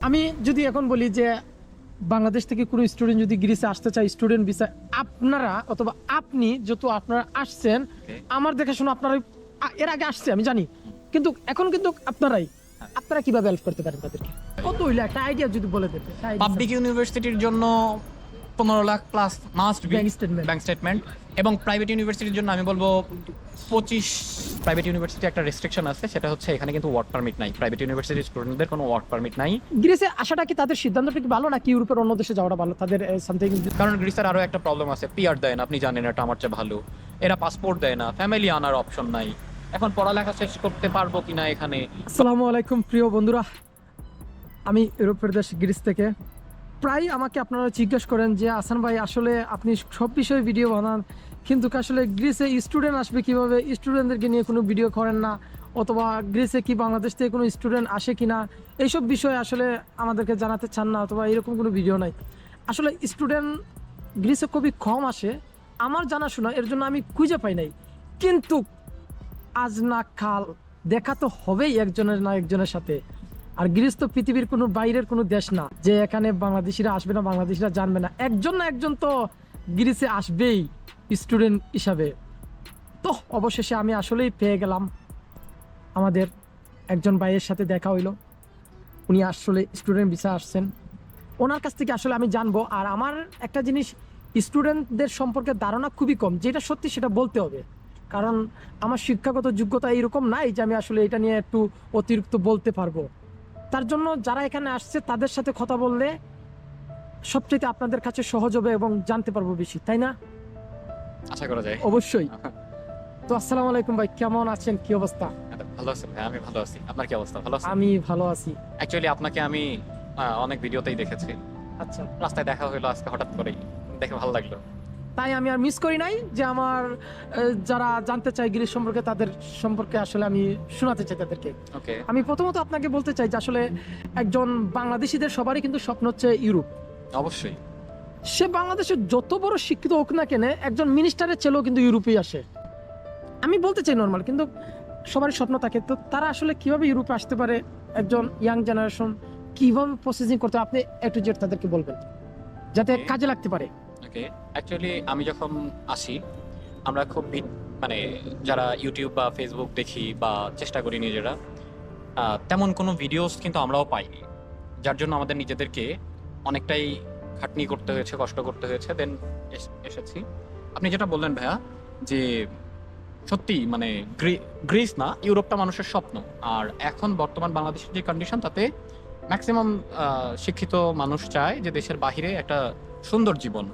আমি যদি এখন বলি যে বাংলাদেশ থেকে কোনো স্টুডেন্ট যদি গ্রিসে আসতে চায় স্টুডেন্ট ভিসা আপনারা অথবা আপনি যত আপনারা আসছেন আমার দেখাশোনা আপনারা এর আগে আসছে আমি জানি। কিন্তু এখন কিন্তু আপনারাই। আপনারা কীভাবে হেল্প করতে পারেন তাদেরকে? কত হইলে? একটা আইডিয়া যদি বলে দেবে পাবলিক ইউনিভার্সিটির জন্য পনেরো lakh plus must be Bank statement. Bank statement এবং প্রাইভেট ইউনিভার্সিটির জন্য আমি বলব পঁচিশ প্রাইভেট ইউনিভার্সিটি একটা রেস্ট্রিকশন আছে সেটা হচ্ছে এখানে কিন্তু ওয়ার্ক পারমিট নাই। প্রাইভেট ইউনিভার্সিটির স্টুডেন্টদের কোনো ওয়ার্ক পারমিট নাই। গ্রিসে আসাটা কি তাদের সিদ্ধান্তটা কি ভালো নাকি ইউরোপের অন্য দেশে যাওয়াটা ভালো? তাদের সামথিং কারণ গ্রিসের আরও একটা প্রবলেম আছে পিআর দেয় না আপনি জানেন এটা আমার চেয়ে ভালো। এরা পাসপোর্ট দেয় না ফ্যামিলি আনার অপশন নাই। এখন পড়ালেখা শেষ করতে পারব কিনা এখানে? আসসালামু আলাইকুম প্রিয় বন্ধুরা। আমি ইউরোপের দেশ গ্রিস থেকে। প্রায় আমাকে আপনারা জিজ্ঞেস করেন যে আসান ভাই আসলে আপনি সব বিষয়ে ভিডিও বানান কিন্তু আসলে গ্রিসে স্টুডেন্ট আসবে কীভাবে? স্টুডেন্টদেরকে নিয়ে কোনো ভিডিও করেন না? অথবা গ্রিসে কি বাংলাদেশ থেকে কোনো স্টুডেন্ট আসে কিনা? এইসব বিষয়ে আসলে আমাদেরকে জানাতে চান না, অথবা এরকম কোনো ভিডিও নাই। আসলে স্টুডেন্ট গ্রিসে খুবই কম আসে। আমার জানাশোনা, এর জন্য আমি খুঁজে পাই নাই। কিন্তু আজ না কাল দেখা তো হবেই একজনের না একজনের সাথে। আর গ্রিস তো পৃথিবীর কোনো বাইরের কোনো দেশ না, যে এখানে বাংলাদেশিরা আসবে না, বাংলাদেশিরা জানবে না। একজন না একজন তো গ্রিসে আসবেই। স্টুডেন্ট হিসাবে। তো, অবশেষে আমি আসলেই পেয়ে গেলাম। আমাদের একজন ভাইয়ের সাথে দেখা হইল। উনি আসলে স্টুডেন্ট ভিসা আসছেন। ওনার কাছ থেকে আসলে আমি জানব। আর আমার একটা জিনিস, স্টুডেন্টদের সম্পর্কে ধারণা খুবই কম। যেটা সত্যি সেটা বলতে হবে। কারণ আমার শিক্ষাগত যোগ্যতা এরকম নাই যে আমি আসলে এটা নিয়ে একটু অতিরিক্ত বলতে পারব। তার জন্য যারা এখানে আসছে, তাদের সাথে কথা বললে সবচেয়ে আপনাদের কাছে সহজ হবে এবং জানতে পারব বেশি, তাই না? আশা করা যায়। অবশ্যই। তো আসসালামু আলাইকুম ভাই কেমন আছেন? কি অবস্থা? ভালো আছি ভাই আমি ভালো আছি। আপনার কি অবস্থা? ভালো আছেন? আমি ভালো আছি। অ্যাকচুয়ালি আপনাকে আমি অনেক ভিডিওতেই দেখেছি। আচ্ছা। রাস্তায় দেখা হলো আজকে হঠাৎ করেই। দেখে ভালো লাগল। তাই আমি আর মিস করি নাই যে আমার যারা জানতে চায় গিরিশ সম্পর্কে তাদের সম্পর্কে আসলে আমি শোনাতে চাই তাদেরকে। আমি প্রথমত আপনাকে বলতে চাই যে আসলে একজন বাংলাদেশিদের সবারই কিন্তু স্বপ্ন হচ্ছে ইউরোপ অবশ্যই। সে বাংলাদেশের যত বড় শিক্ষিত হোক না কেন একজন মিনিস্টারের ছেলেও কিন্তু ইউরোপে আসে। আমি বলতে চাই নর্মাল কিন্তু সবারই স্বপ্ন থাকে। তো তারা আসলে কীভাবে ইউরোপে আসতে পারে? একজন ইয়াং জেনারেশন কীভাবে প্রসেসিং করতে আপনি একটু জেড তাদেরকে বলবেন যাতে কাজে লাগতে পারে। ওকে অ্যাকচুয়ালি আমি যখন আসি আমরা খুব মানে যারা ইউটিউব বা ফেসবুক দেখি বা চেষ্টা করি নিজেরা তেমন কোনো ভিডিওস কিন্তু আমরাও পাইনি। যার জন্য আমাদের নিজেদেরকে অনেকটাই খাটনি করতে হয়েছে, কষ্ট করতে হয়েছে দেন এসেছি। আপনি যেটা বললেন ভাইয়া, যে সত্যি মানে গ্রিস না ইউরোপটা মানুষের স্বপ্ন। আর এখন বর্তমান বাংলাদেশের যে কন্ডিশন তাতে ম্যাক্সিমাম শিক্ষিত মানুষ চায় যে দেশের বাহিরে একটা সুন্দর জীবন।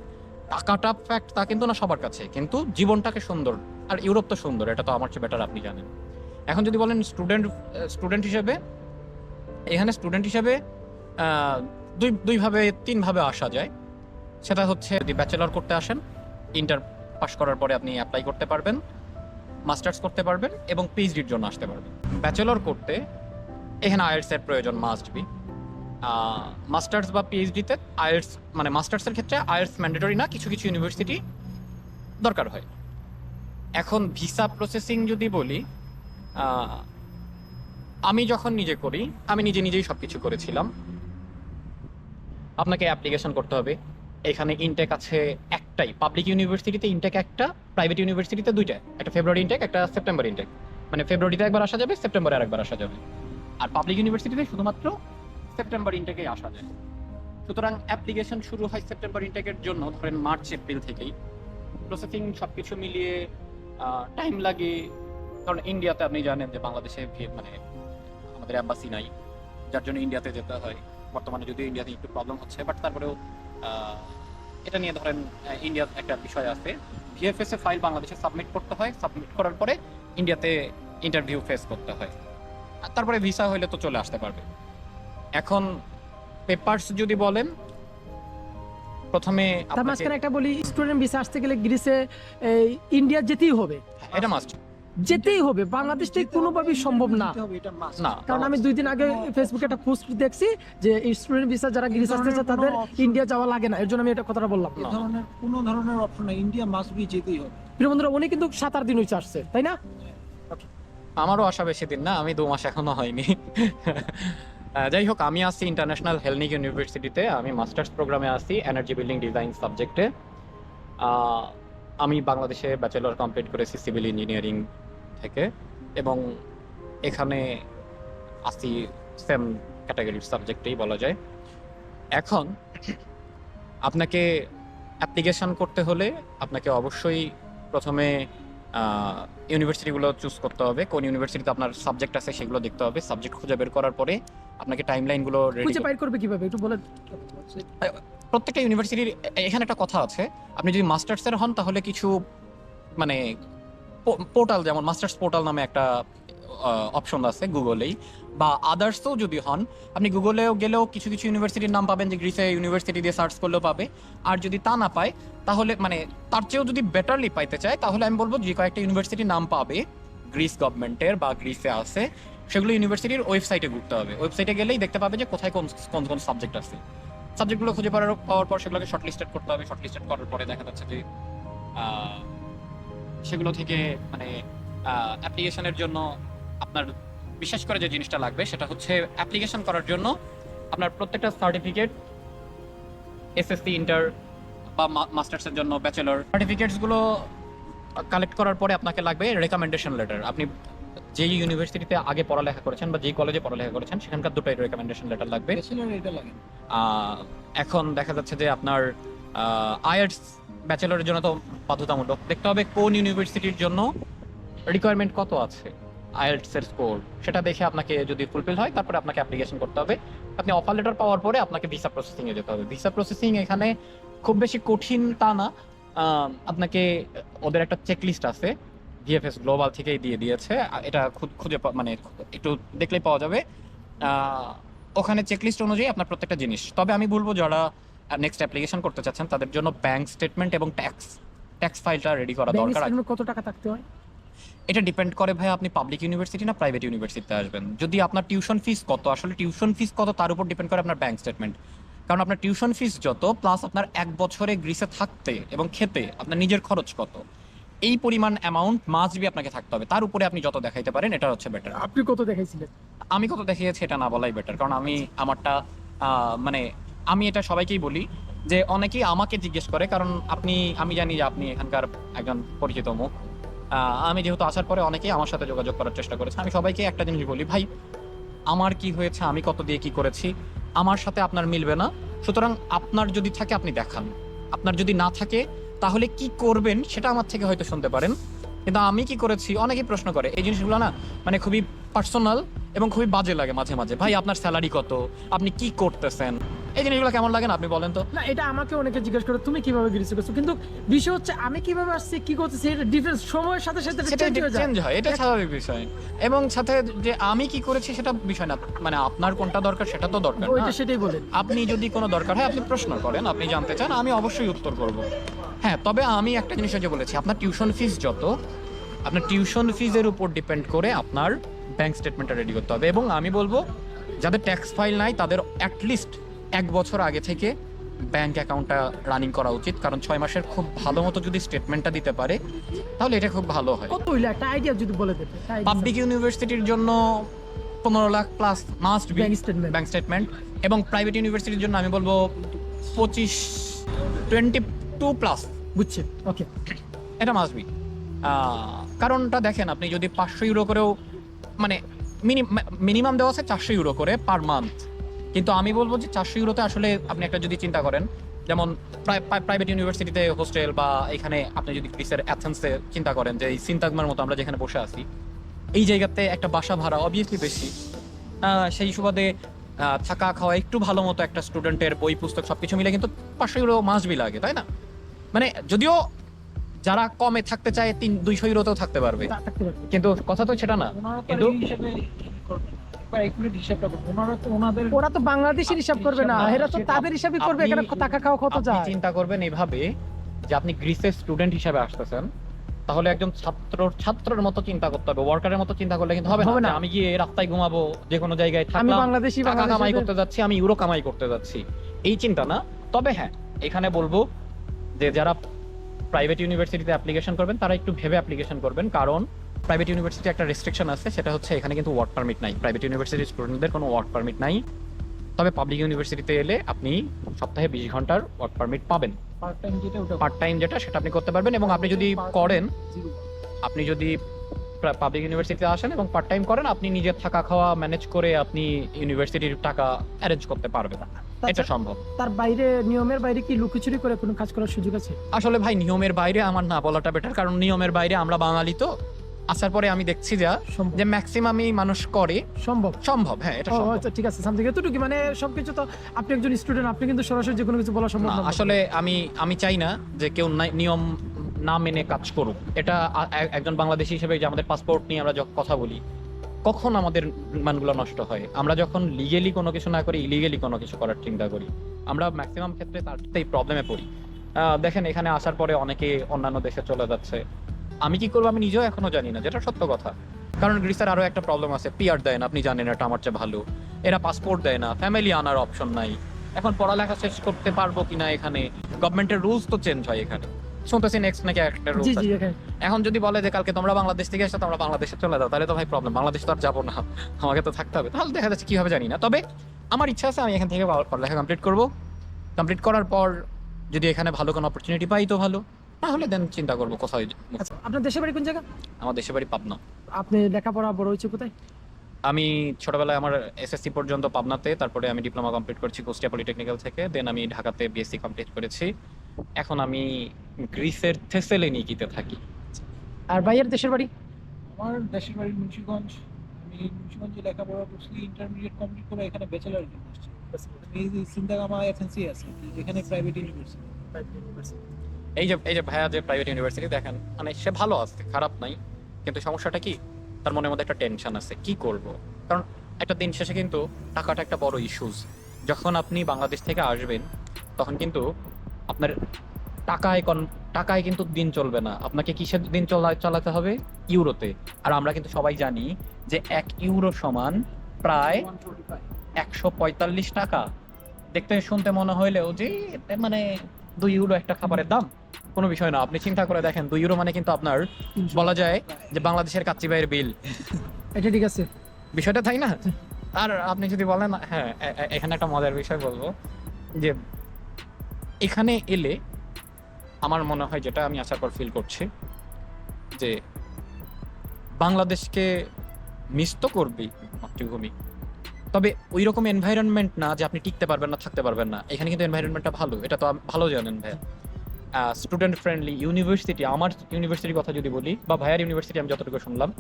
টাকাটা ফ্যাক্ট তা কিন্তু না সবার কাছে, কিন্তু জীবনটাকে সুন্দর, আর ইউরোপ তো সুন্দর, এটা তো আমার চেয়ে বেটার আপনি জানেন। এখন যদি বলেন স্টুডেন্ট স্টুডেন্ট হিসেবে, এখানে স্টুডেন্ট হিসেবে দুই দুইভাবে তিনভাবে আসা যায়। সেটা হচ্ছে যদি ব্যাচেলর করতে আসেন ইন্টার পাস করার পরে আপনি অ্যাপ্লাই করতে পারবেন মাস্টার্স করতে পারবেন এবং পিএইচডির জন্য আসতে পারবেন। ব্যাচেলর করতে এখানে আইএলস এর প্রয়োজন মাস্ট বি মাস্টার্স বা পিএইচডিতে আইএলস মানে মাস্টার্সের ক্ষেত্রে আইএলস ম্যান্ডেটরি না, কিছু কিছু ইউনিভার্সিটি দরকার হয়। এখন ভিসা প্রসেসিং যদি বলি আমি যখন নিজে করি, আমি নিজে, নিজেই সব কিছু করেছিলাম। আপনাকে অ্যাপ্লিকেশন করতে হবে। এখানে ইনটেক আছে একটাই। পাবলিক ইউনিভার্সিটিতে ইনটেক একটা প্রাইভেট ইউনিভার্সিটিতে দুইটা। একটা ফেব্রুয়ারি ইনটেক একটা সেপ্টেম্বর ইনটেক মানে ফেব্রুয়ারিতে একবার আসা যাবে সেপ্টেম্বরে আরেকবার আসা যাবে। আর পাবলিক ইউনিভার্সিটিতে শুধুমাত্র সেপ্টেম্বর ইনটেকে আসা যায়। সুতরাং অ্যাপ্লিকেশন শুরু হয় সেপ্টেম্বর ইনটেকের জন্য, ধরেন মার্চ এপ্রিল থেকেই। প্রসেসিং সব কিছু মিলিয়ে টাইম লাগে। কারণ ইন্ডিয়াতে আপনি জানেন যে বাংলাদেশে মানে আমাদের অ্যাম্বাসি নাই। যার জন্য ইন্ডিয়াতে যেতে হয়। বর্তমানে যদিও ইন্ডিয়াতে একটু প্রবলেম হচ্ছে বাট তারপরেও এটা নিয়ে ধরেন ইন্ডিয়ার একটা বিষয় আছে। ভিএফএস এ ফাইল বাংলাদেশে সাবমিট করতে হয়। সাবমিট করার পরে ইন্ডিয়াতে ইন্টারভিউ ফেস করতে হয়। তারপরে ভিসা হইলে তো চলে আসতে পারবে। এখন পেপারস যদি বলেন প্রথমে তার মাঝখানে একটা বলি স্টুডেন্ট ভিসা আসতে গেলে গ্রিসে ইন্ডিয়া যেতেই হবে। এটা মাস্ট যেতেই হবে। বাংলাদেশ থেকে কোনোভাবেই সম্ভব না। না। কারণ আমি দুই দিন আগে ফেসবুকে একটা পোস্ট দেখছি যে স্টুডেন্ট ভিসা যারা গ্রিস আসতে চায় তাদের ইন্ডিয়া যাওয়া লাগে না। এর জন্য আমি এটা কথাটা বললাম। এ ধরনের কোনো ধরনের অপশন নাই। ইন্ডিয়া মাস্ট বি যেতেই হবে। প্রিয় বন্ধুরা উনি কিন্তু সাত আট দিন হয়েছে আসছে তাই না? আমারও আসা বেশি দিন না আমি দু মাস এখনও হয়নি। যাই হোক আমি আসছি ইন্টারন্যাশনাল হেলনিক ইউনিভার্সিটিতে আমি মাস্টার্স প্রোগ্রামে আসছি এনার্জি বিল্ডিং ডিজাইন সাবজেক্টে আমি বাংলাদেশে ব্যাচেলর কমপ্লিট করেছি সিভিল ইঞ্জিনিয়ারিং থেকে এবং এখানে আসি সেম ক্যাটাগরির সাবজেক্টেই বলা যায়। এখন আপনাকে অ্যাপ্লিকেশন করতে হলে আপনাকে অবশ্যই প্রথমে ইউনিভার্সিটিগুলো চুজ করতে হবে। কোন ইউনিভার্সিটিতে আপনার সাবজেক্ট আছে সেগুলো দেখতে হবে। সাবজেক্ট খুঁজে বের করার পরে আপনাকে টাইমলাইনগুলো খুঁজে বাইর করবে কীভাবে? একটু বলে প্রত্যেকটা ইউনিভার্সিটির এখানে একটা কথা আছে। আপনি যদি মাস্টার্সের হন তাহলে কিছু মানে পোর্টাল যেমন মাস্টার্স পোর্টাল নামে একটা অপশন আছে গুগলেই, বা আদার্সও যদি হন, আপনি গুগলেও গেলেও কিছু কিছু ইউনিভার্সিটির নাম পাবেন যে গ্রিসে ইউনিভার্সিটি দিয়ে সার্চ করলেও পাবে। আর যদি তা না পায়, তাহলে মানে তার চেয়েও যদি বেটারলি পাইতে চায়, তাহলে আমি বলব যে কয়েকটা ইউনিভার্সিটির নাম পাবে গ্রিস গভর্নমেন্টের বা গ্রিসে আছে, সেগুলো ইউনিভার্সিটির ওয়েবসাইটে ঘুরতে হবে। ওয়েবসাইটে গেলেই দেখতে পাবে যে কোথায় কোন কোন কোন সাবজেক্ট আছে। সাবজেক্টগুলো খুঁজে পাওয়ার পর সেগুলোকে শর্টলিস্টেড করতে হবে শর্টলিস্টেড করার পরে দেখা যাচ্ছে যে সেগুলো থেকে মানে অ্যাপ্লিকেশনের জন্য আপনার বিশেষ করে যে জিনিসটা লাগবে সেটা হচ্ছে অ্যাপ্লিকেশন করার জন্য আপনার প্রত্যেকটা সার্টিফিকেট এসএসসি ইন্টার বা মাস্টার্সের জন্য ব্যাচেলর সার্টিফিকেটসগুলো কালেক্ট করার পরে আপনাকে লাগবে রেকমেন্ডেশন লেটার আপনি যেই ইউনিভার্সিটিতে আগে পড়ালেখা করেছেন বা যেই কলেজে পড়ালেখা করেছেন সেখানকার দুটোই রেকমেন্ডেশন লেটার লাগবে। এখন দেখা যাচ্ছে যে আপনার আয়ার্স ব্যাচেলরের জন্য তো বাধ্যতামূলক। দেখতে হবে কোন ইউনিভার্সিটির জন্য রিকোয়ারমেন্ট কত আছে এর স্কোর সেটা দেখে আপনাকে যদি ফুলফিল হয়, তারপরে আপনাকে অ্যাপ্লিকেশন করতে হবে। আপনি অফার লেটার পাওয়ার পরে আপনাকে ভিসা প্রসেসিং এ যেতে হবে। ভিসা প্রসেসিং এখানে খুব বেশি কঠিন তা না। আপনাকে ওদের একটা চেকলিস্ট আছে ভিএফএস গ্লোবাল থেকেই দিয়ে দিয়েছে। এটা খুঁজে মানে একটু দেখলেই পাওয়া যাবে। ওখানে চেকলিস্ট অনুযায়ী আপনার প্রত্যেকটা জিনিস। তবে আমি বলব যারা নেক্সট অ্যাপ্লিকেশন করতে চাচ্ছেন তাদের জন্য ব্যাংক স্টেটমেন্ট এবং ট্যাক্স ট্যাক্স ফাইলটা রেডি করা দরকার। স্টেটমেন্ট কত টাকা থাকতে হয়? এটা ডিপেন্ড করে ভাই আপনি পাবলিক ইউনিভার্সিটি না প্রাইভেট ইউনিভার্সিটিতে আসবেন। যদি আপনার টিউশন ফিস কত আসলে টিউশন ফিস কত তার উপর ডিপেন্ড করে আপনার ব্যাংক স্টেটমেন্ট কারণ আপনার টিউশন ফিস যত প্লাস আপনার এক বছরে গ্রিসে থাকতে এবং খেতে আপনার নিজের খরচ কত। এই পরিমাণ অ্যামাউন্ট মাস বি আপনাকে থাকতে হবে। তার উপরে আপনি যত দেখাইতে পারেন এটা হচ্ছে বেটার আপনি কত দেখাইছিলেন? আমি কত দেখিয়েছি এটা না বলাই বেটার কারণ আমি আমারটা মানে আমি এটা সবাইকেই বলি যে অনেকেই আমাকে জিজ্ঞেস করে, কারণ আপনি, আমি জানি যে আপনি এখানকার একজন পরিচিত মুখ। আমি যেহেতু আসার পরে অনেকেই আমার সাথে যোগাযোগ করার চেষ্টা করেছে। আমি সবাইকে একটা জিনিস বলি, ভাই, আমার কি হয়েছে? আমি কত দিয়ে কি করেছি? আমার সাথে আপনার মিলবে না। সুতরাং আপনার যদি থাকে, আপনি দেখান। আপনার যদি না থাকে, তাহলে কি করবেন সেটা আমার থেকে হয়তো শুনতে পারেন। কিন্তু আমি কি করেছি? অনেকেই প্রশ্ন করে। এই জিনিসগুলো না মানে খুবই পার্সোনাল এবং খুবই বাজে লাগে মাঝে মাঝে। ভাই, আপনার স্যালারি কত? আপনি কি করতেছেন? এই জিনিসগুলো কেমন লাগে না আপনি বলেন তো? না এটা আমাকে অনেকে জিজ্ঞেস করে তুমি কীভাবে গ্রিসে করছ? কিন্তু বিষয় হচ্ছে আমি কীভাবে আসছি কি করতেছি এটা ডিফারেন্স সময়ের সাথে সাথে সেটা চেঞ্জ হয়ে যায়। চেঞ্জ হয় এটা স্বাভাবিক বিষয়। এবং সাথে যে আমি কি করেছি সেটা বিষয় না মানে আপনার কোনটা দরকার সেটা তো দরকার ওইটা সেটাই বলেন। আপনি যদি কোনো দরকার হয় আপনি প্রশ্ন করেন আপনি জানতে চান আমি অবশ্যই উত্তর করব। হ্যাঁ তবে আমি একটা জিনিস যে বলেছি আপনার টিউশন ফিস যত আপনার টিউশন ফিজের উপর ডিপেন্ড করে আপনার ব্যাংক স্টেটমেন্টটা রেডি করতে হবে। এবং আমি বলব যাদের ট্যাক্স ফাইল নাই তাদের অ্যাটলিস্ট এক বছর আগে থেকে ব্যাংক অ্যাকাউন্টটা রানিং করা উচিত কারণ ছয় মাসের খুব ভালো মতো যদি স্টেটমেন্টটা দিতে পারে তাহলে এটা খুব ভালো হয়। কত হইল? একটা আইডিয়া যদি বলে দেবে পাবলিক ইউনিভার্সিটির জন্য পনেরো lakh plus must be bank statement এবং প্রাইভেট ইউনিভার্সিটির জন্য আমি বলব পঁচিশ টোয়েন্টি টু প্লাস বুঝছি ওকে এটা মাস্ট বি কারণটা দেখেন আপনি যদি পাঁচশো ইউরো করেও মানে মিনিমাম দেওয়া আছে চারশো ইউরো করে পার মান্থ কিন্তু আমি বলব যে চারশো ইউরোতে আসলে আপনি একটা যদি চিন্তা করেন যেমন প্রাইভেট ইউনিভার্সিটিতে হোস্টেল বা এখানে আপনি যদি গ্রিসের অ্যাথেন্সে চিন্তা করেন যে এই সিন্তাগমার মতো আমরা যেখানে বসে আছি এই জায়গাতে একটা বাসা ভাড়া অবভিয়াসলি বেশি। সেই সুবাদে থাকা খাওয়া একটু ভালো মতো একটা স্টুডেন্টের বই পুস্তক সবকিছু মিলে কিন্তু পাঁচশো ইউরো মাস বি লাগে তাই না? মানে যদিও যারা কমে থাকতে চায় তিন দুইশো ইউরোতেও থাকতে পারবে। থাকতে পারবে। কিন্তু কথা তো সেটা না। কিন্তু- এই হিসেবে করবে না। একবার accurate হিসাবটা করবে। ওনারা তো ওনাদের ওরা তো বাংলাদেশের হিসাব করবে না এরা তো তাদের হিসাবই করবে এখানে টাকা খাওয়া কত যায় চিন্তা করবেন এভাবে যে আপনি গ্রিসের স্টুডেন্ট হিসেবে আসতেছেন তাহলে একজন ছাত্র ছাত্রের মতো চিন্তা করতে হবে ওয়ার্কারের মতো চিন্তা করলে কিন্তু হবে হবে না। আমি গিয়ে রাস্তায় ঘুমাবো যে কোনো জায়গায় আমি থাকলাম বাংলাদেশি টাকা কামাই করতে যাচ্ছি আমি ইউরো কামাই করতে যাচ্ছি এই চিন্তা না তবে হ্যাঁ এখানে বলব যে যারা প্রাইভেট ইউনিভার্সিটিতে অ্যাপ্লিকেশন করবেন তারা একটু ভেবে অ্যাপ্লিকেশন করবেন কারণ প্রাইভেট ইউনিভার্সিটি একটা রেস্ট্রিকশন আছে সেটা হচ্ছে এখানে কিন্তু ওয়ার্ক পারমিট নাই। প্রাইভেট ইউনিভার্সিটির স্টুডেন্টদের কোনো ওয়ার্ক পারমিট নাই। তবে পাবলিক ইউনিভার্সিটিতে এলে আপনি সপ্তাহে বিশ ঘণ্টার ওয়ার্ক পারমিট পাবেন। পার্ট টাইম যেটা সেটা আপনি করতে পারবেন এবং আপনি যদি করেন আপনি যদি পাবলিক ইউনিভার্সিটিতে আসেন এবং পার্ট টাইম করেন আপনি নিজের থাকা খাওয়া ম্যানেজ করে আপনি ইউনিভার্সিটির টাকা অ্যারেঞ্জ করতে পারবেন। এটা সম্ভব। তার বাইরে নিয়মের বাইরে কি লুকোচুরি করে কোনো কাজ করার সুযোগ আছে? আসলে ভাই নিয়মের বাইরে আমার না বলাটা বেটার কারণ নিয়মের বাইরে আমরা বাঙালি তো। আসার পরে আমি দেখছি যা যে ম্যাক্সিমামই মানুষ করে। সম্ভব। সম্ভব হ্যাঁ এটা সম্ভব। আচ্ছা ঠিক আছে সামথিং এতটুকু মানে সবকিছু তো আপনি একজন স্টুডেন্ট আপনি কিন্তু সরাসরি যে কোনো কিছু বলা সম্ভব না। আসলে আমি আমি চাই না যে কেউ নিয়ম না মেনে কাজ করুক। এটা একজন বাংলাদেশি হিসেবে যে আমাদের পাসপোর্ট নিয়ে আমরা যখন কথা বলি কখন আমাদের মানগুলো নষ্ট হয়? আমরা যখন লিগেলি কোনো কিছু না করি ইলিগেলি কোনো কিছু করার চিন্তা করি। আমরা ম্যাক্সিমাম ক্ষেত্রে তার প্রবলেমে পড়ি। দেখেন এখানে আসার পরে অনেকে অন্যান্য দেশে চলে যাচ্ছে। আমি কি করব আমি নিজেও এখনও জানি না যেটা সত্য কথা। কারণ গ্রিসের আরও একটা প্রবলেম আছে পিআর দেয় না আপনি জানেন এটা আমার চেয়ে ভালো। এরা পাসপোর্ট দেয় না ফ্যামিলি আনার অপশন নাই। এখন পড়ালেখা শেষ করতে পারব কিনা এখানে? গভর্নমেন্টের রুলস তো চেঞ্জ হয় এখানে। শুনতেছি নেক্সট নাকি একটা রুলস এখন। যদি বলে যে কালকে তোমরা বাংলাদেশ থেকে এসে তোমরা বাংলাদেশে চলে যাও তাহলে তো ভাই প্রবলেম বাংলাদেশ তো আর যাব না। আমাকে তো থাকতে হবে। তাহলে দেখা যাচ্ছে কি হবে জানি না। তবে আমার ইচ্ছা আছে আমি এখান থেকে পড়ালেখা কমপ্লিট করব। কমপ্লিট করার পর যদি এখানে ভালো কোনো অপরচুনিটি পাই তো ভালো। তাহলে দেন চিন্তা করব কোথায় আচ্ছা আপনার দেশের বাড়ি কোন জায়গা? আমার দেশের বাড়ি পাবনা। আপনি লেখাপড়া বড় হয়েছে কোথায়? আমি ছোটবেলায় আমার এসএসসি পর্যন্ত পাবনাতে তারপরে আমি ডিপ্লোমা কমপ্লিট করেছি কুষ্টিয়া পলিটেকনিক্যাল থেকে দেন আমি ঢাকাতে বিএসসি কমপ্লিট করেছি। এখন আমি গ্রিসের থেসেলেনিকিতে থাকি। আর ভাইয়ের দেশের বাড়ি? আমার দেশের বাড়ি মুন্সিগঞ্জ। আমি মুন্সিগঞ্জে লেখাপড়া করছি ইন্টারমিডিয়েট কমপ্লিট করে এখানে ব্যাচেলার আসছি। আমি এই সিন্দাগামা এফএনসি আছে যেখানে প্রাইভেট ইউনিভার্সিটি এই যে এই যে ভাইয়া যে প্রাইভেট ইউনিভার্সিটি দেখেন মানে সে ভালো আছে, খারাপ নাই, কিন্তু সমস্যাটা কি? তার মনের মধ্যে একটা টেনশন আছে, কি করব? কারণ একটা দিন শেষে কিন্তু টাকাটা একটা বড় ইস্যুস যখন আপনি বাংলাদেশ থেকে আসবেন, তখন কিন্তু আপনার টাকায় কন, টাকায় কিন্তু দিন চলবে না। আপনাকে কিসের দিন চলা, চালাতে হবে? ইউরোতে। আর আমরা কিন্তু সবাই জানি যে এক ইউরো সমান প্রায় একশো পঁয়তাল্লিশ টাকা। দেখতে শুনতে মনে হইলেও যে মানে দুই ইউরো একটা খাবারের দাম? কোনো বিষয় না। আপনি চিন্তা করে দেখেন দুই ইউরো মানে কিন্তু আপনার বলা যায় যে বাংলাদেশের কাচ্চি ভাইয়ের বিল এটা ঠিক আছে। বিষয়টা তাই না? আর আপনি যদি বলেন হ্যাঁ এখানে একটা মজার বিষয় বলব যে এখানে এলে আমার মনে হয় যেটা আমি আসার পর ফিল করছি যে বাংলাদেশকে মিস তো করবি মাতৃভূমি। তবে ওই রকম এনভায়রনমেন্ট না যে আপনি টিকতে পারবেন না থাকতে পারবেন না। এখানে কিন্তু এনভায়রনমেন্টটা ভালো। এটা তো ভালো জানেন ভাইয়া। স্টুডেন্ট ফ্রেন্ডলি ইউনিভার্সিটি আমার ইউনিভার্সিটির কথা যদি বলি বা ভাইয়ার ইউনিভার্সিটি আমি যতটুকু শুনলাম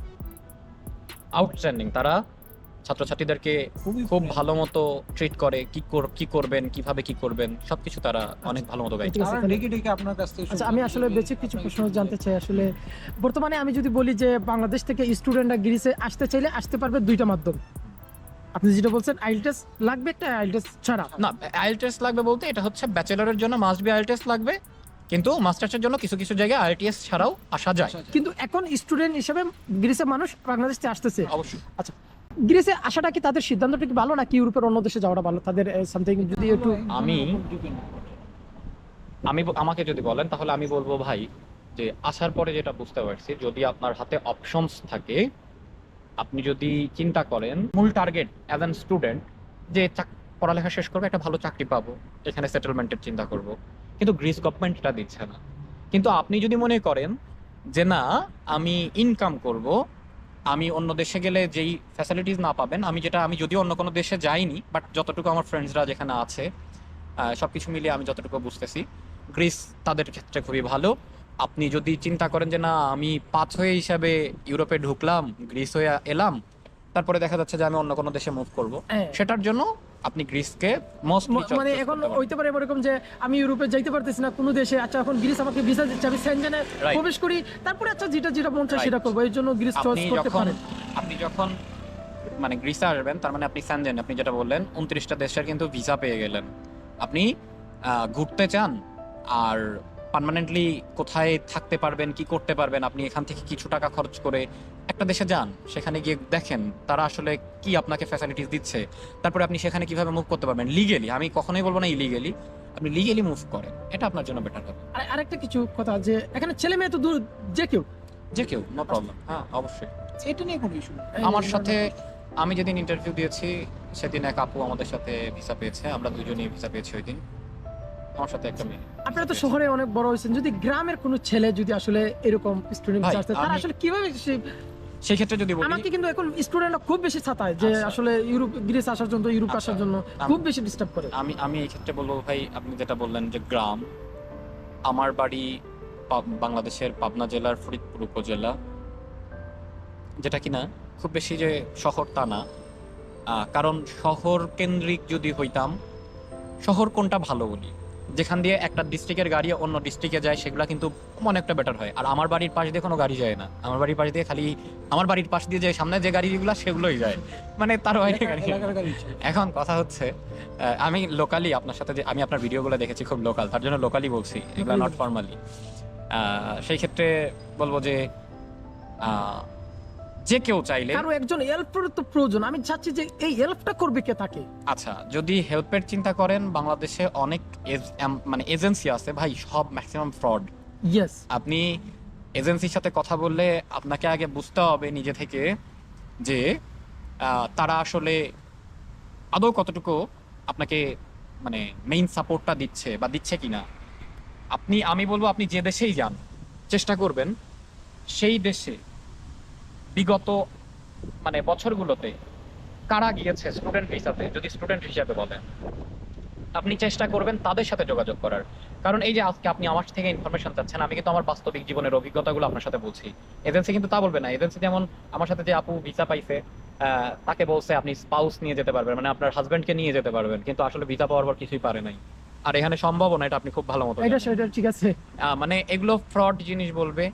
আউটস্ট্যান্ডিং তারা ছাত্রছাত্রীদেরকে খুবই খুব ভালো মতো ট্রিট করে কি কর- কি করবেন কীভাবে কি করবেন সবকিছু তারা অনেক ভালো মতো গাইড আপনার কাছ থেকে আচ্ছা আমি আসলে বেশি কিছু প্রশ্ন জানতে চাই আসলে। বর্তমানে আমি যদি বলি যে বাংলাদেশ থেকে স্টুডেন্টরা গ্রিসে আসতে চাইলে আসতে পারবে দুইটা মাধ্যম। আপনি যেটা বলছেন আইএলটিএস লাগবে একটা আইএলটিএস ছাড়া? না আইএলটিএস লাগবে বলতে এটা হচ্ছে ব্যাচেলরের জন্য মাস্ট বি আইএলটিএস লাগবে কিন্তু মাস্টার্সের জন্য কিছু কিছু জায়গায় আইএলটিএস ছাড়াও আসা যায়। কিন্তু এখন স্টুডেন্ট হিসেবে গ্রিসে মানুষ বাংলাদেশ থেকে আসতেছে। অবশ্যই। আচ্ছা গ্রিসে আসাটা কি তাদের সিদ্ধান্তটা কি ভালো নাকি ইউরোপের অন্য দেশে যাওয়াটা ভালো? তাদের সামথিং যদি একটু আমি- আমি আমাকে যদি বলেন তাহলে আমি বলব ভাই যে আসার পরে যেটা বুঝতে পারছি যদি আপনার হাতে অপশনস থাকে আপনি যদি চিন্তা করেন, মূল টার্গেট অ্যাজ অ্যান স্টুডেন্ট যে পড়ালেখা শেষ করব, একটা ভালো চাকরি পাবো, এখানে সেটেলমেন্টের চিন্তা করব। কিন্তু গ্রিস গভর্নমেন্ট এটা দিচ্ছে না। কিন্তু আপনি যদি মনে করেন যে না, আমি ইনকাম করব, আমি অন্য দেশে গেলে যেই ফ্যাসিলিটিস না পাবেন, আমি যেটা আমি যদিও অন্য কোনো দেশে যাইনি বাট যতটুকু আমার ফ্রেন্ডসরা যেখানে আছে সব কিছু মিলিয়ে আমি যতটুকু বুঝতেছি গ্রিস তাদের ক্ষেত্রে খুবই ভালো। আপনি যদি চিন্তা করেন যে না আমি পাঁচ হয়ে হিসাবে ইউরোপে ঢুকলাম গ্রিস হয়ে এলাম তারপরে দেখা যাচ্ছে যে আমি অন্য কোনো দেশে মুভ করব। হ্যাঁ। সেটার জন্য আপনি গ্রিসকে মানে এখন হইতে পারে এরকম যে আমি ইউরোপে যাইতে পারতেছি না কোনো দেশে আচ্ছা এখন গ্রিস আমাকে ভিসা দিচ্ছে আমি সেনজেনে প্রবেশ করি তারপরে আচ্ছা যেটা যেটা মন চায় সেটা করব এর জন্য গ্রিস চয়েস করতে পারেন। আপনি যখন মানে গ্রিসে আসবেন তার মানে আপনি স্যানজেন আপনি যেটা বললেন উনত্রিশটা দেশের কিন্তু ভিসা পেয়ে গেলেন। আপনি আহ, ঘুরতে চান আর পার্মানেন্টলি কোথায় থাকতে পারবেন কি করতে পারবেন আপনি এখান থেকে কিছু টাকা খরচ করে একটা দেশে যান সেখানে গিয়ে দেখেন তারা আসলে কি আপনাকে ফ্যাসিলিটিস দিচ্ছে। তারপরে আপনি সেখানে কীভাবে মুভ করতে পারবেন? লিগেলি আমি কখনোই বলব না ইলিগেলি আপনি লিগেলি মুভ করেন। এটা আপনার জন্য বেটার হবে। আর আরেকটা কিছু কথা যে এখানে ছেলে মেয়ে তো দূর যে কেউ? যে কেউ নো প্রবলেম হ্যাঁ অবশ্যই। এটা নিয়ে কোনো ইস্যু আমার সাথে আমি যেদিন ইন্টারভিউ দিয়েছি সেদিন এক আপু আমাদের সাথে ভিসা পেয়েছে আমরা দুজনেই ভিসা পেয়েছি ওই দিন। আমার সাথে একটা মেয়ে। আপনারা তো শহরে অনেক বড় হয়েছেন। যদি গ্রামের কোনো ছেলে যদি আসলে এরকম স্টুডেন্ট আসতে তারা আসলে কীভাবে সেই ক্ষেত্রে যদি বলি আমাকে কিন্তু এখন স্টুডেন্টরা খুব বেশি ছাতায় যে আচ্ছা। আসলে ইউরোপ গ্রিস আসার জন্য ইউরোপ আচ্ছা। আসার জন্য খুব বেশি ডিস্টার্ব করে। আমি আমি এই ক্ষেত্রে বলব ভাই আপনি যেটা বললেন যে গ্রাম আমার বাড়ি বাংলাদেশের পাবনা জেলার ফরিদপুর উপজেলা যেটা কিনা খুব বেশি যে শহর তা না। কারণ শহর কেন্দ্রিক যদি হইতাম শহর কোনটা ভালো বলি? যেখান দিয়ে একটা ডিস্ট্রিক্টের গাড়ি অন্য ডিস্ট্রিক্টে যায় সেগুলো কিন্তু অনেকটা বেটার হয়। আর আমার বাড়ির পাশ দিয়ে কোনো গাড়ি যায় না। আমার বাড়ির পাশ দিয়ে খালি আমার বাড়ির পাশ দিয়ে যে সামনে যে গাড়িগুলো সেগুলোই যায়। মানে তার বাইরে গাড়ি। এখন কথা হচ্ছে আমি লোকালি আপনার সাথে যে আমি আপনার ভিডিওগুলো দেখেছি খুব লোকাল তার জন্য লোকালি বলছি এগুলো নট ফর্মালি সেই ক্ষেত্রে বলব যে যে কেউ চাইলে কারও একজন হেল্পের তো প্রয়োজন। আমি চাচ্ছি যে এই হেল্পটা করবে কে তাকে? আচ্ছা যদি হেল্পের চিন্তা করেন বাংলাদেশে অনেক এজ- মানে এজেন্সি আছে ভাই সব ম্যাক্সিমাম ফ্রড ইয়েস আপনি এজেন্সির সাথে কথা বললে আপনাকে আগে বুঝতে হবে নিজে থেকে যে তারা আসলে আদৌ কতটুকু আপনাকে মানে মেইন সাপোর্টটা দিচ্ছে বা দিচ্ছে কিনা। আপনি আমি বলব আপনি যে দেশেই যান চেষ্টা করবেন সেই দেশে বিগত মানে বছরগুলোতে কারা গিয়েছে স্টুডেন্ট ভিসাতে যদি স্টুডেন্ট হিসাবে বলেন? আপনি চেষ্টা করবেন তাদের সাথে যোগাযোগ করার। কারণ এই যে আজকে আপনি আমার থেকে ইনফরমেশন চাচ্ছেন আমি কিন্তু আমার বাস্তবিক জীবনের অভিজ্ঞতাগুলো আপনার সাথে বলছি। এজেন্সি কিন্তু তা বলবে না। এজেন্সি যেমন আমার সাথে যে আপু ভিসা পাইছে তাকে বলছে আপনি স্পাউস নিয়ে যেতে পারবেন মানে আপনার হাজবেন্ডকে নিয়ে যেতে পারবেন কিন্তু আসলে ভিসা পাওয়ার পর কিছুই পারে নাই। আর এখানে সম্ভব না এটা আপনি খুব ভালো মতো এটা সেটা ঠিক আছে। মানে এগুলো ফ্রড জিনিস বলবে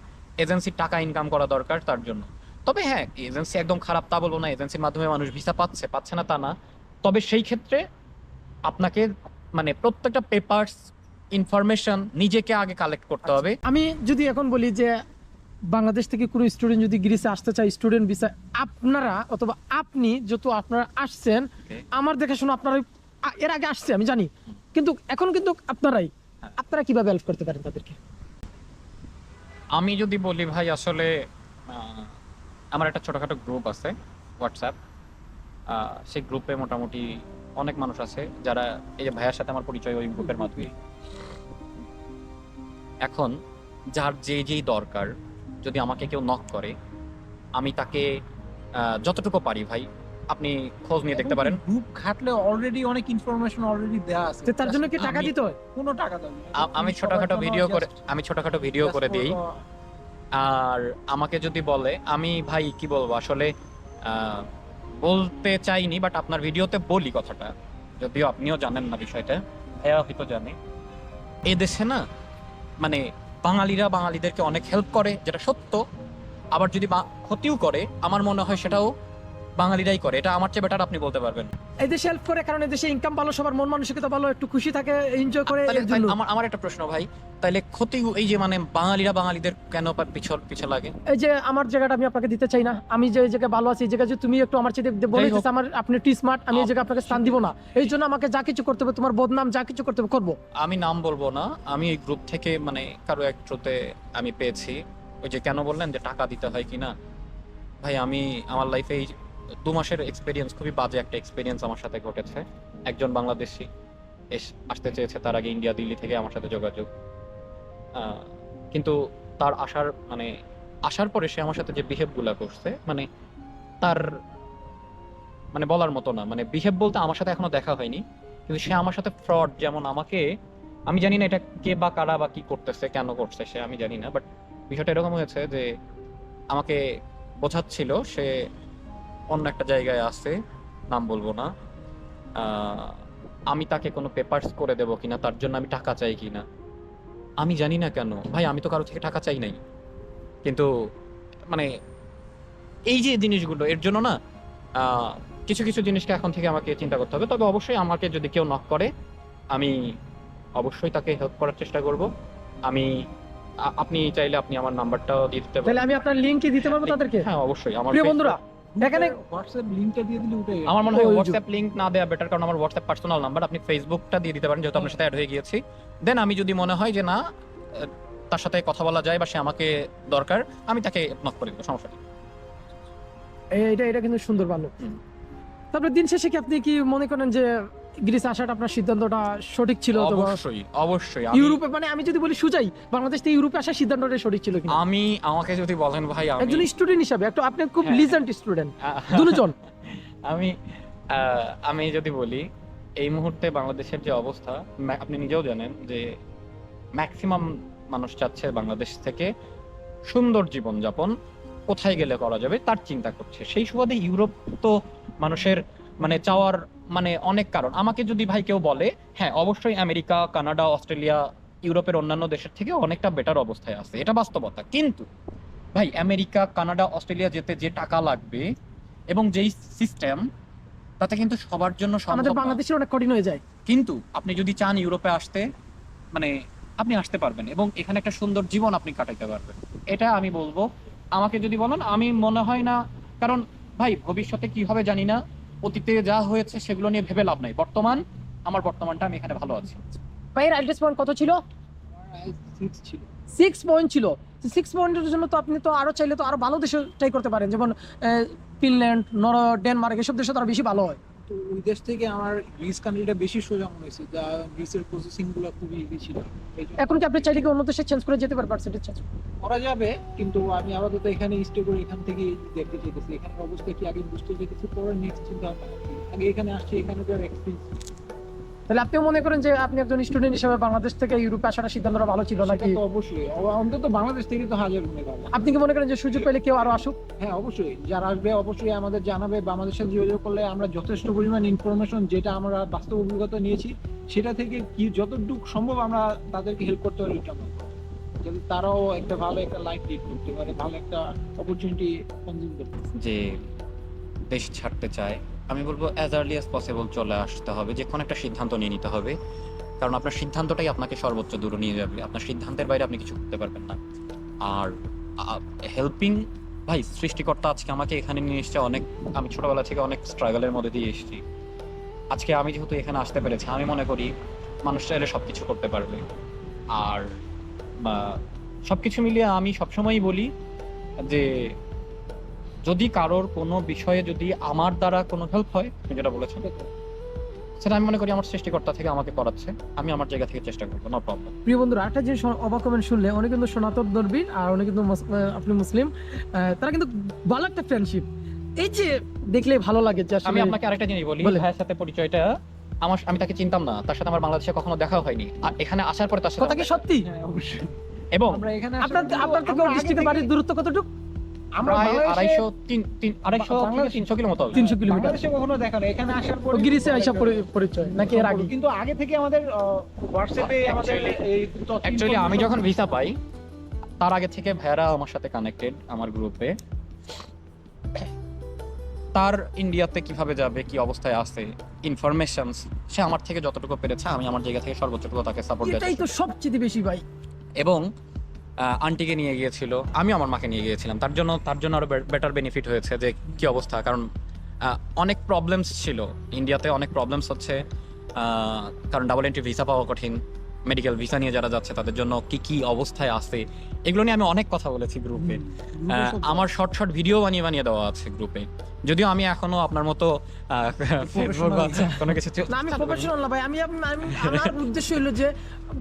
এজেন্সির টাকা ইনকাম করা দরকার তার জন্য। তবে হ্যাঁ এজেন্সি একদম খারাপ তা বলব না এজেন্সির মাধ্যমে মানুষ ভিসা পাচ্ছে পাচ্ছে না তা না তবে সেই ক্ষেত্রে আপনাকে মানে প্রত্যেকটা পেপারস ইনফরমেশন নিজেকে আগে কালেক্ট করতে হবে আমি যদি এখন বলি যে বাংলাদেশ থেকে কোনো স্টুডেন্ট যদি গ্রিসে আসতে চায় স্টুডেন্ট ভিসা আপনারা অথবা আপনি যত আপনারা আসছেন. আমার দেখাশোনা আপনারা এর আগে আসছে আমি জানি কিন্তু এখন কিন্তু আপনারাই হ্যাঁ। আপনারা কীভাবে হেল্প করতে পারেন তাদেরকে আমি যদি বলি ভাই আসলে আমার একটা ছোটখাটো গ্রুপ আছে হোয়াটসঅ্যাপ সেই গ্রুপে মোটামুটি অনেক মানুষ আছে যারা এই যে ভাইয়ার সাথে আমার পরিচয় ওই গ্রুপের মাধ্যমে। এখন যার যে যেই দরকার যদি আমাকে কেউ নক করে আমি তাকে যতটুকু পারি ভাই আপনি খোঁজ নিয়ে দেখতে পারেন। গ্রুপ ঘাটলে অলরেডি অনেক ইনফরমেশন অলরেডি দেওয়া আছে। তার জন্য কি টাকা আমি- দিতে হয়? কোনো টাকা দাও আমি ছোটখাটো ভিডিও করে আমি ছোটখাটো ভিডিও করে দিই। আর আমাকে যদি বলে, আমি, ভাই, কি বলব? আসলে বলতে চাইনি বাট আপনার ভিডিওতে বলি কথাটা। যদিও আপনিও জানেন না বিষয়টা। হ্যাঁ হয়তো জানে। এ দেশে না মানে বাঙালিরা বাঙালিদেরকে অনেক হেল্প করে, যেটা সত্য। আবার যদি ক্ষতিও করে, আমার মনে হয় সেটাও বাঙালিরাই করে। এটা আমার চেয়ে বেটার আপনি বলতে পারবেন। এই দেশে হেল্প করে কারণ এই দেশে ইনকাম ভালো সবার মন মানসিকতা ভালো একটু খুশি থাকে এনজয় করে আমার আমার একটা প্রশ্ন ভাই তাহলে ক্ষতি এই যে মানে বাঙালিরা বাঙালিদের কেন পিছল পিছে লাগে? এই যে আমার জায়গাটা আমি আপনাকে দিতে চাই না। আমি যে জায়গায় ভালো আছি এই জায়গায় যে তুমি একটু আমার চেয়ে বলে আমার আপনি টি স্মার্ট আমি এই জায়গায় আপনাকে স্থান দিব না। এই জন্য আমাকে যা কিছু করতে হবে তোমার বদনাম যা কিছু করতে হবে করব। আমি নাম বলব না আমি এই গ্রুপ থেকে মানে কারও এক থ্রুতে আমি পেয়েছি। ওই যে কেন বললেন যে টাকা দিতে হয় কিনা? ভাই আমি আমার লাইফে এই দু মাসের এক্সপিরিয়েন্স খুবই বাজে একটা এক্সপিরিয়েন্স আমার সাথে ঘটেছে। একজন বাংলাদেশি এস, আসতে চেয়েছে তার আগে ইন্ডিয়া, দিল্লি থেকে আমার সাথে যোগাযোগ। কিন্তু তার আসার মানে আসার পরে সে আমার সাথে যে বিহেভগুলা করছে মানে তার মানে বলার মতো না। মানে বিহেভ বলতে আমার সাথে এখনও দেখা হয়নি, কিন্তু সে আমার সাথে ফ্রড যেমন আমাকে, আমি জানি না এটা কে বা কারা বা কি করতেছে, কেন করছে সে, আমি জানি না। বাট বিষয়টা এরকম হয়েছে যে আমাকে বোঝাচ্ছিল, সে অন্য একটা জায়গায় আছে নাম বলব না। আমি তাকে কোনো পেপারস করে দেবো কিনা তার জন্য আমি টাকা চাই কিনা? আমি জানি না কেন। ভাই আমি তো কারও থেকে টাকা চাই নাই। কিন্তু মানে এই যে জিনিসগুলো এর জন্য না কিছু কিছু জিনিসকে এখন থেকে আমাকে চিন্তা করতে হবে। তবে অবশ্যই আমাকে যদি কেউ নক করে আমি অবশ্যই তাকে হেল্প করার চেষ্টা করব। আমি আপনি চাইলে আপনি আমার নাম্বারটাও দিয়ে দিতে তাহলে আমি আপনার লিঙ্ক কি দিতে পারব তাদেরকে? হ্যাঁ অবশ্যই। আমার প্রিয় বন্ধুরা এখানে হোয়াটসঅ্যাপ লিংকটা দিয়ে দিলে উঠে আমার মনে হয় WhatsApp হোয়াটসঅ্যাপ লিংক না দেয়া বেটার কারণ আমার হোয়াটসঅ্যাপ পার্সোনাল নাম্বার আপনি ফেসবুকটা দিয়ে দিতে পারেন যেহেতু আপনার সাথে অ্যাড হয়ে গিয়েছি। দেন আমি যদি মনে হয় যে না তার সাথে কথা বলা যায় বা সে আমাকে দরকার আমি তাকে নক করে দেবো সমস্যা নেই। এটা এটা কিন্তু সুন্দর ভালো। তারপরে দিন শেষে কি আপনি কি মনে করেন যে গ্রিসে আসাটা আপনার সিদ্ধান্তটা সঠিক ছিল অবশ্যই অবশ্যই। আমি- ইউরোপে মানে আমি যদি বলি সুজাই বাংলাদেশ থেকে ইউরোপে আসার সিদ্ধান্তটা সঠিক ছিল কিনা? আমি আমাকে যদি বলেন ভাই আমি একজন স্টুডেন্ট হিসাবে একটু আপনি খুব হ্যাঁ। লিজেন্ড স্টুডেন্ট দুজন। আমি আমি যদি বলি এই মুহূর্তে বাংলাদেশের যে অবস্থা আপনি নিজেও জানেন যে ম্যাক্সিমাম মানুষ চাচ্ছে বাংলাদেশ থেকে সুন্দর জীবনযাপন কোথায় গেলে করা যাবে তার চিন্তা করছে। সেই সুবাদে ইউরোপ তো মানুষের মানে চাওয়ার মানে অনেক কারণ। আমাকে যদি ভাই কেউ বলে হ্যাঁ অবশ্যই আমেরিকা কানাডা অস্ট্রেলিয়া ইউরোপের অন্যান্য দেশের থেকে অনেকটা বেটার অবস্থায় আছে। এটা বাস্তবতা। কিন্তু ভাই আমেরিকা কানাডা অস্ট্রেলিয়া যেতে যে টাকা লাগবে এবং যেই সিস্টেম তাতে কিন্তু সবার জন্য আমাদের বাংলাদেশের অনেক কঠিন হয়ে যায়। কিন্তু আপনি যদি চান ইউরোপে আসতে মানে আপনি আসতে পারবেন এবং এখানে একটা সুন্দর জীবন আপনি কাটাইতে পারবেন। এটা আমি বলব। আমাকে যদি বলেন আমি মনে হয় না। কারণ ভাই ভবিষ্যতে কি হবে জানি না। অতীতে যা হয়েছে সেগুলো নিয়ে ভেবে লাভ নাই। বর্তমান আমার বর্তমানটা আমি এখানে ভালো আছি। ভাইয়ের অ্যাড্রেস পয়েন্ট কত ছিল? সিক্স পয়েন্ট ছিল। সিক্স পয়েন্টের জন্য তো আপনি তো আরও চাইলে তো আরও ভালো দেশে ট্রাই করতে পারেন। যেমন ফিনল্যান্ড নর ডেনমার্ক এসব দেশে তো আরও বেশি ভালো হয়। তো ওই দেশ থেকে আমার গ্রিস কান্ট্রিটা বেশি সোজা মনে হয়েছে যা গ্রিসের প্রসেসিংগুলো খুবই ইজি ছিল। এখন কি আপনি চাইলে কি অন্য দেশে চেঞ্জ করে যেতে পারবেন পার্সেন্টেজ চেঞ্জ করা? যাবে কিন্তু আমি আপাতত এখানে স্টে করে এখান থেকে দেখতে চাইতেছি। এখানে অবস্থা কি আগে বুঝতে চাইতেছি পরে নেক্সট চিন্তা আগে এখানে আসছি এখানে তো এক্সপিরিয়েন্স তাহলে আপনিও মনে করেন যে আপনি একজন স্টুডেন্ট হিসেবে বাংলাদেশ থেকে ইউরোপে আসাটা সিদ্ধান্তটা ভালো ছিল নাকি? তো অবশ্যই। অন্তত বাংলাদেশ থেকে তো হাজার গুণে আপনি কি মনে করেন যে সুযোগ পেলে কেউ আরও আসুক? হ্যাঁ অবশ্যই। যারা আসবে অবশ্যই আমাদের জানাবে। বা আমাদের সাথে যোগাযোগ করলে আমরা যথেষ্ট পরিমাণ ইনফরমেশন যেটা আমরা বাস্তব অভিজ্ঞতা নিয়েছি সেটা থেকে কি যতটুকু সম্ভব আমরা তাদেরকে হেল্প করতে পারি। যাতে তারাও একটা ভালো একটা লাইফ লিড করতে পারে ভালো একটা অপরচুনিটি কনজিউম করতে যে দেশ ছাড়তে চায় আমি বলব অ্যাজ আর্লি অ্যাজ পসিবল চলে আসতে হবে, যে কোনো একটা সিদ্ধান্ত নিয়ে নিতে হবে। কারণ আপনার সিদ্ধান্তটাই আপনাকে সর্বোচ্চ দূরে নিয়ে যাবে, আপনার সিদ্ধান্তের বাইরে আপনি কিছু করতে পারবেন না। আর হেল্পিং ভাই সৃষ্টিকর্তা আজকে আমাকে এখানে নিয়ে এসেছে, অনেক, আমি ছোটবেলা থেকে অনেক স্ট্রাগলের মধ্যে দিয়ে এসেছি। আজকে আমি যেহেতু এখানে আসতে পেরেছি, আমি মনে করি মানুষ চাইলে সব কিছু করতে পারবে। আর সব কিছু মিলিয়ে আমি সবসময়ই বলি যে যদি কারোর কোনো বিষয়ে যদি আমার দ্বারা কোনো হেল্প হয় তুমি যেটা বলেছ সেটা আমি মনে করি আমার সৃষ্টিকর্তা থেকে আমাকে করাচ্ছে। আমি আমার জায়গা থেকে চেষ্টা করব নো প্রবলেম প্রিয় বন্ধুরা একটা জিনিস অবাক কমেন্ট শুনলে অনেক কিন্তু সনাতন ধর্মী আর অনেক কিন্তু আপনি মুসলিম তারা কিন্তু ভালো একটা ফ্রেন্ডশিপ এই যে দেখলে ভালো লাগে যে আমি আপনাকে আরেকটা জিনিস বলি। ভাইয়ের সাথে পরিচয়টা আমার আমি তাকে চিনতাম না তার সাথে আমার বাংলাদেশে কখনো দেখা হয়নি। আর এখানে আসার পরে তার সাথে কথা কি সত্যি? হ্যাঁ অবশ্যই। এবং আমরা এখানে আপনার আপনার থেকে দূরত্ব কতটুকু? আমরা প্রায় আড়াইশো তিন তিন আড়াইশো থেকে তিনশো কিলো মতো তিনশো কিলোমিটার। বাংলাদেশে কখনো দেখা নেই। এখানে আসার পর গ্রিসে আইসা পরিচয় নাকি এর আগে? কিন্তু আগে থেকে আমাদের হোয়াটসঅ্যাপে আমাদের এই অ্যাকচুয়ালি আমি যখন ভিসা পাই তার আগে থেকে ভাইয়ারা আমার সাথে কানেক্টেড আমার গ্রুপে তার ইন্ডিয়াতে কীভাবে যাবে কি অবস্থায় আছে ইনফরমেশন সে আমার থেকে যতটুকু পেরেছে আমি আমার জায়গা থেকে সর্বোচ্চটুকু তাকে সাপোর্ট এটাই তো সবচেয়ে বেশি ভাই। এবং আন্টিকে নিয়ে গিয়েছিল আমি আমার মাকে নিয়ে গিয়েছিলাম। তার জন্য তার জন্য আরও বেটার বেনিফিট হয়েছে যে কী অবস্থা, কারণ অনেক প্রবলেমস ছিল। ইন্ডিয়াতে অনেক প্রবলেমস হচ্ছে কারণ ডাবল এন্ট্রি ভিসা পাওয়া কঠিন। মেডিকেল ভিসা নিয়ে যারা যাচ্ছে তাদের জন্য কি কি অবস্থায় আছে এগুলো নিয়ে আমি অনেক কথা বলেছি গ্রুপে আমার শর্ট শর্ট ভিডিও বানিয়ে বানিয়ে দেওয়া আছে গ্রুপে যদিও আমি এখনও আপনার মতো কোনো কিছু না আমি প্রফেশনাল না ভাই। আমি আমার উদ্দেশ্য হলো যে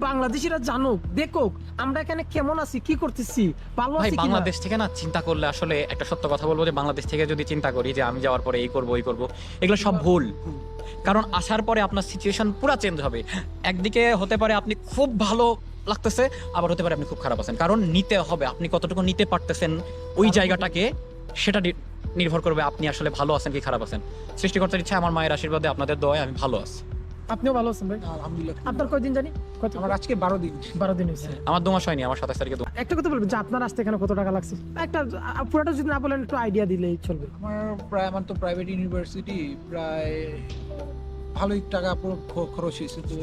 বাংলাদেশিরা জানুক দেখুক আমরা এখানে কেমন আছি কি করতেছি ভালো আছি বাংলাদেশ থেকে না চিন্তা করলে আসলে একটা সত্য কথা বলব যে বাংলাদেশ থেকে যদি চিন্তা করি যে আমি যাওয়ার পরে এই করব এই করব এগুলো সব ভুল। কারণ আসার পরে আপনার সিচুয়েশন পুরো চেঞ্জ হবে। একদিকে হতে পারে আপনি খুব ভালো লাগতেছে আবার হতে পারে আপনি খুব খারাপ আছেন। কারণ নিতে হবে আপনি কতটুকু নিতে পারতেছেন ওই জায়গাটাকে সেটা নি- নির্ভর করবে আপনি আসলে ভালো আছেন কি খারাপ আছেন। সৃষ্টিকর্তার ইচ্ছা আমার মায়ের আশীর্বাদে আপনাদের দয় আমি ভালো আছি। আপনিও ভালো আছেন ভাই? আলহামদুলিল্লাহ। আপনার কয়দিন জানি? কত আমার আজকে বারো দিন। বারো দিন হয়েছে। আমার দু মাস হয়নি আমার সাতাশ তারিখে একটা কথা বলবেন যে আপনার আসতে এখানে কত টাকা লাগছে? একটা পুরোটা যদি না বলেন একটু আইডিয়া দিলেই চলবে। আমার প্রায় আমার তো প্রাইভেট ইউনিভার্সিটি প্রায় ভালোই টাকা পুরো খরচ হয়েছে। তো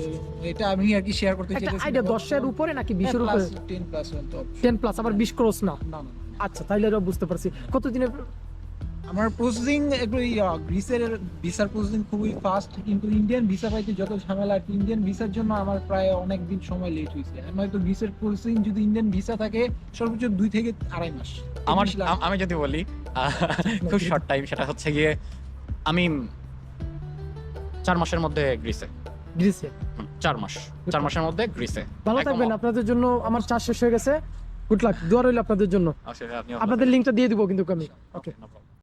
এটা আমি আর কি শেয়ার করতে চাইতেছি আইডিয়া দশের উপরে নাকি বিশের উপরে? টেন প্লাস টেন প্লাস আবার বিশ ক্রোস না? না না আচ্ছা তাইলে বুঝতে পারছি। কত দিনে আমার প্রসেসিং একটু গ্রিসের ভিসার প্রসেসিং খুবই ফাস্ট কিন্তু ইন্ডিয়ান ভিসা পাইতে যত ঝামেলা আর ইন্ডিয়ান ভিসার জন্য আমার প্রায় অনেক দিন সময় লেট হয়েছে। নয়তো গ্রিসের প্রসেসিং যদি ইন্ডিয়ান ভিসা থাকে সর্বোচ্চ দুই থেকে আড়াই মাস। আমার। আম- আমি যদি বলি খুব শর্ট টাইম সেটা হচ্ছে গিয়ে আমি চার মাসের মধ্যে গ্রিসে। গ্রিসে? চার মাস। চার মাসের মধ্যে গ্রিসে। ভালো থাকবেন আপনাদের জন্য আমার চাষ শেষ হয়ে গেছে। গুড লাক দোয়া রইল আপনাদের জন্য। আপনি আপনাদের লিঙ্কটা দিয়ে দিব কিন্তু আমি। ওকে problem.